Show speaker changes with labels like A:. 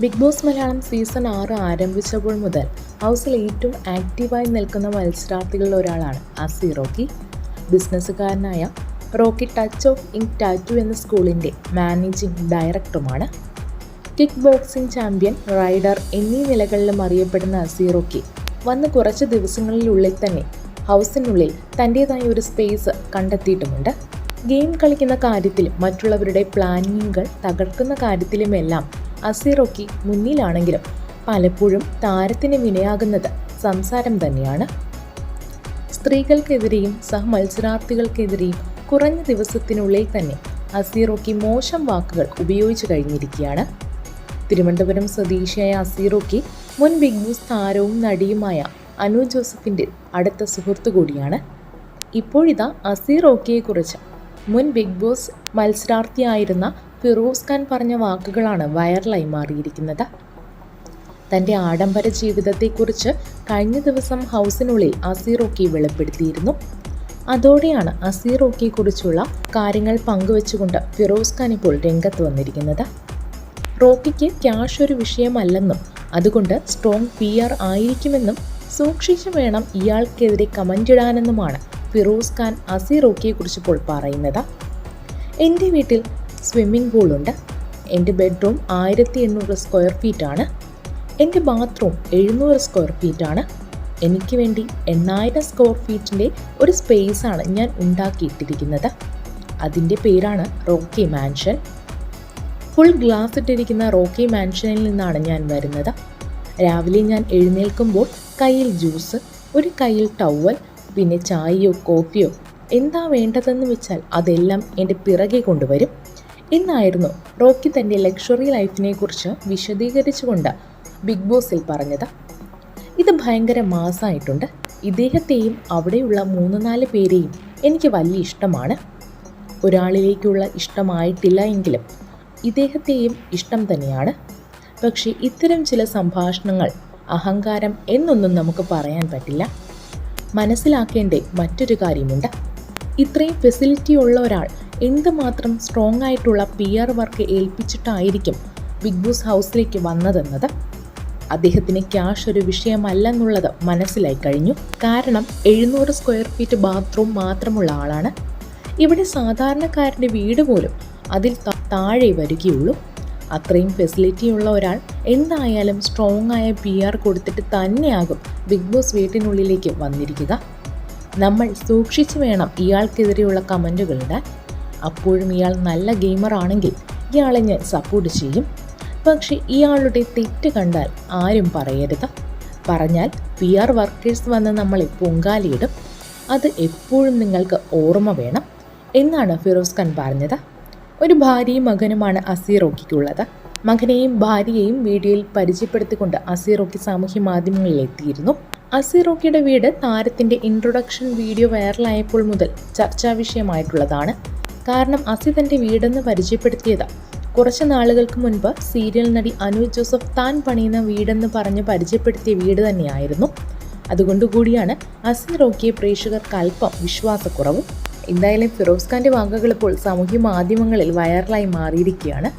A: Big boss Malayalam season ആറ് ആരംഭിച്ചപ്പോൾ മുതൽ ഹൗസിൽ ഏറ്റവും ആക്റ്റീവായി നിൽക്കുന്ന മത്സരാർത്ഥികളിൽ ഒരാളാണ് അസി Rocky. ബിസിനസ്സുകാരനായ Rocky touch of ink tattoo എന്ന സ്കൂളിന്റെ മാനേജിംഗ് ഡയറക്ടറുമാണ്. കിക്ക് ബോക്സിംഗ് ചാമ്പ്യൻ റൈഡർ എന്നീ നിലകളിലും അറിയപ്പെടുന്ന അസീറോക്കി വന്ന് കുറച്ച് ദിവസങ്ങളിലുള്ളിൽ തന്നെ ഹൗസിനുള്ളിൽ തന്റേതായ ഒരു സ്പേസ് കണ്ടെത്തിയിട്ടുമുണ്ട്. ഗെയിം കളിക്കുന്ന കാര്യത്തിലും മറ്റുള്ളവരുടെ പ്ലാനിങ്ങുകൾ തകർക്കുന്ന കാര്യത്തിലുമെല്ലാം അസീറോക്കി മുന്നിലാണെങ്കിലും പലപ്പോഴും താരത്തിന് വിനയാകുന്നത് സംസാരം തന്നെയാണ്. സ്ത്രീകൾക്കെതിരെയും സഹമത്സരാർത്ഥികൾക്കെതിരെയും കുറഞ്ഞ ദിവസത്തിനുള്ളിൽ തന്നെ അസീറോക്കി മോശം വാക്കുകൾ ഉപയോഗിച്ചു കഴിഞ്ഞിരിക്കുകയാണ്. തിരുവനന്തപുരം സ്വദേശിയായ അസീറോക്കി മുൻ ബിഗ് ബോസ് താരവും നടിയുമായ അനു ജോസഫിന്റെ അടുത്ത സുഹൃത്തു കൂടിയാണ്. ഇപ്പോഴിതാ അസീറോക്കിയെക്കുറിച്ച് മുൻ ബിഗ് ബോസ് മത്സരാർത്ഥിയായിരുന്ന ഫിറോസ് ഖാൻ പറഞ്ഞ വാക്കുകളാണ് വൈറലായി മാറിയിരിക്കുന്നത്. തന്റെ ആഡംബര ജീവിതത്തെക്കുറിച്ച് കഴിഞ്ഞ ദിവസം ഹൗസിനുള്ളിൽ അസീറോക്കി വെളിപ്പെടുത്തിയിരുന്നു. അതോടെയാണ് അസീറോക്കിയെക്കുറിച്ചുള്ള കാര്യങ്ങൾ പങ്കുവെച്ചുകൊണ്ട് ഫിറോസ് ഖാൻ ഇപ്പോൾ രംഗത്ത് വന്നിരിക്കുന്നത്. റോക്കിക്ക് ക്യാഷ് ഒരു വിഷയമല്ലെന്നും അതുകൊണ്ട് സ്ട്രോങ് പി ആർ ആയിരിക്കുമെന്നും സൂക്ഷിച്ചു വേണം ഇയാൾക്കെതിരെ കമന്റ് ഇടാനെന്നുമാണ് ഫിറോസ് ഖാൻ അസീറോക്കിയെക്കുറിച്ച് ഇപ്പോൾ പറയുന്നത്. എന്റെ വീട്ടിൽ സ്വിമ്മിംഗ് പൂളുണ്ട്. എന്റെ ബെഡ്റൂം ആയിരത്തി എണ്ണൂറ് സ്ക്വയർ ഫീറ്റാണ്. എന്റെ ബാത്റൂം എഴുന്നൂറ് സ്ക്വയർ ഫീറ്റാണ്. എനിക്ക് വേണ്ടി എണ്ണായിരം സ്ക്വയർ ഫീറ്റിന്റെ ഒരു സ്പേസാണ് ഞാൻ ഉണ്ടാക്കിയിട്ടിരിക്കുന്നത്. അതിന്റെ പേരാണ് റോക്കി മാൻഷൻ. ഫുൾ ഗ്ലാസ് ഇട്ടിരിക്കുന്ന റോക്കി മാൻഷനിൽ നിന്നാണ് ഞാൻ വരുന്നത്. രാവിലെ ഞാൻ എഴുന്നേൽക്കുമ്പോൾ കയ്യിൽ ജ്യൂസ് ഒരു കയ്യിൽ ടവൽ പിന്നെ ചായയോ കോഫിയോ എന്താ വേണ്ടതെന്ന് വെച്ചാൽ അതെല്ലാം എന്റെ പിറകെ കൊണ്ടുവരും. എന്നായിരുന്നു റോക്കി തന്റെ ലക്ഷറി ലൈഫിനെക്കുറിച്ച് വിശദീകരിച്ചുകൊണ്ട് ബിഗ് ബോസിൽ പറഞ്ഞത്. ഇത് ഭയങ്കര മാസമായിട്ടുണ്ട് ഇദ്ദേഹത്തെയും അവിടെയുള്ള മൂന്ന് നാല് പേരെയും എനിക്ക് വലിയ ഇഷ്ടമാണ്. ഒരാളിലേക്കുള്ള ഇഷ്ടമായിട്ടില്ല എങ്കിലും ഇദ്ദേഹത്തെയും ഇഷ്ടം തന്നെയാണ്. പക്ഷേ ഇത്തരം ചില സംഭാഷണങ്ങൾ അഹങ്കാരം എന്നൊന്നും നമുക്ക് പറയാൻ പറ്റില്ല. മനസ്സിലാക്കേണ്ട മറ്റൊരു കാര്യമുണ്ട്. ഇത്രയും ഫെസിലിറ്റി ഉള്ള ഒരാൾ എന്തുമാത്രം സ്ട്രോങ് ആയിട്ടുള്ള പി ആർ വർക്ക് ഏൽപ്പിച്ചിട്ടായിരിക്കും ബിഗ് ബോസ് ഹൗസിലേക്ക് വന്നതെന്നത്? അദ്ദേഹത്തിന് ക്യാഷ് ഒരു വിഷയമല്ലെന്നുള്ളത് മനസ്സിലായി കഴിഞ്ഞു. കാരണം എഴുന്നൂറ് സ്ക്വയർ ഫീറ്റ് ബാത്റൂം മാത്രമുള്ള ആളാണ്. ഇവിടെ സാധാരണക്കാരന്റെ വീട് പോലും അതിൽ താഴെ വരികയുള്ളൂ. അത്രയും ഫെസിലിറ്റി ഉള്ള ഒരാൾ എന്തായാലും സ്ട്രോങ് ആയ പി ആർ കൊടുത്തിട്ട് തന്നെയാകും ബിഗ് ബോസ് വീട്ടിനുള്ളിലേക്ക് വന്നിരിക്കുക. നമ്മൾ സൂക്ഷിച്ചു വേണം ഇയാൾക്കെതിരെയുള്ള കമന്റുകൾ ഇടാൻ അപ്പോഴും ഇയാൾ നല്ല ഗെയിമർ ആണെങ്കിൽ ഇയാളെ ഞാൻ സപ്പോർട്ട് ചെയ്യും. പക്ഷേ ഇയാളുടെ തെറ്റ് കണ്ടാൽ ആരും പറയരുത്. പറഞ്ഞാൽ പി ആർ വർക്കേഴ്സ് വന്ന് നമ്മളെ പൊങ്കാലിയിടും. അത് എപ്പോഴും നിങ്ങൾക്ക് ഓർമ്മ വേണം എന്നാണ് ഫിറോസ് ഖാൻ പറഞ്ഞത്. ഒരു ഭാര്യയും മകനുമാണ് അസീറോക്കിക്കുള്ളത് മകനെയും ഭാര്യയെയും വീഡിയോയിൽ പരിചയപ്പെടുത്തിക്കൊണ്ട് അസീറോക്കി സാമൂഹ്യ മാധ്യമങ്ങളിൽ എത്തിയിരുന്നു. അസീറോക്കിയുടെ വീട് താരത്തിന്റെ ഇൻട്രൊഡക്ഷൻ വീഡിയോ വൈറലായപ്പോൾ മുതൽ ചർച്ചാ വിഷയമായിട്ടുള്ളതാണ്. കാരണം അസി തന്റെ വീടെന്ന് പരിചയപ്പെടുത്തിയത് കുറച്ച് നാളുകൾക്ക് മുൻപ് സീരിയൽ നടി അനു ജോസഫ് താൻ പണിയുന്ന വീടെന്ന് പറഞ്ഞ് പരിചയപ്പെടുത്തിയ വീട് തന്നെയായിരുന്നു. അതുകൊണ്ടുകൂടിയാണ് അസി റോക്കിയെ പ്രേക്ഷകർക്ക് അല്പം വിശ്വാസക്കുറവും. എന്തായാലും ഫിറോസ് ഖാന്റെ വാക്കുകൾ ഇപ്പോൾ സാമൂഹ്യ മാധ്യമങ്ങളിൽ വൈറലായി മാറിയിരിക്കുകയാണ്.